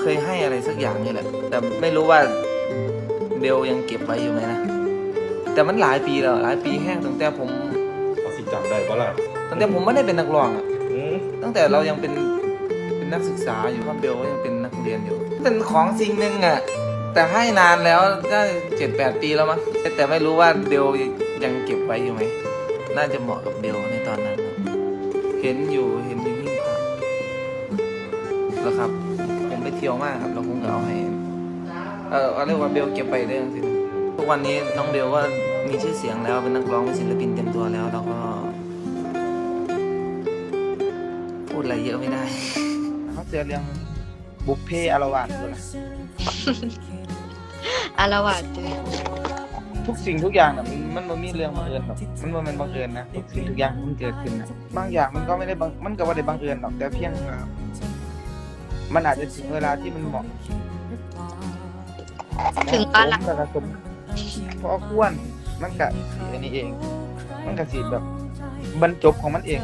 เคยให้อะไรสักอย่างนี่แหละ แต่ไม่รู้ว่าเบลยังเก็บไว้อยู่ไหมนะ แต่มันหลายปีแล้ว หลายปีแห้งตั้งแต่ผมเขาสิจำได้ปะล่ะตั้งแต่ผมไม่ได้เป็นนักร้องอะอืมตั้งแต่เรายังเป็นเป็นนักศึกษาอยู่ครับเบลก็ยังเป็นนักเรียนอยู่ เป็นของสิ่งหนึ่งอะแต่ให้นานแล้วก็เจ็ดแปดปีแล้วมั้งแต่ไม่รู้ว่าเบลยังเก็บไว้อยู่ไหม น่าจะเหมาะกับเบลในตอนนั้นครับเห็นอยู่เห็นอยู่หิ้งพระแล้วครับผมไป เที่ยวมากครับเราคงจะเอาให้เออเอาเรียกว่าเบลเก็บไปได้ยังสิทุกวันนี้น้องเบลก็มีชื่อเสียงแล้วเป็นนักร้องเป็นศิลปินเต็มตัวแล้วแล้วก็ พูดอะไรเยอะไม่ได้เขาเจอเรื่องบุพเพอารวาสด้วยนะอารวาสเลยทุกสิ่งทุกอย่างน่ะมันมันมันมีเรื่องบังเอิญหรอกมันมันเป็นบังเอิญนะทุกสิ่งทุกอย่างมันเกิดขึ้นนะบางอย่างมันก็ไม่ได้บังมันก็ว่าได้บังเอิญหรอกแต่เพียงว่า มันอาจจะถึงเวลาที่มันเหมาะถึงปลาละเหมาะสมแล้วก็สมพอควรมันกะสีอันนี้เอง มันกะสีแบบบรรจบของมันเอง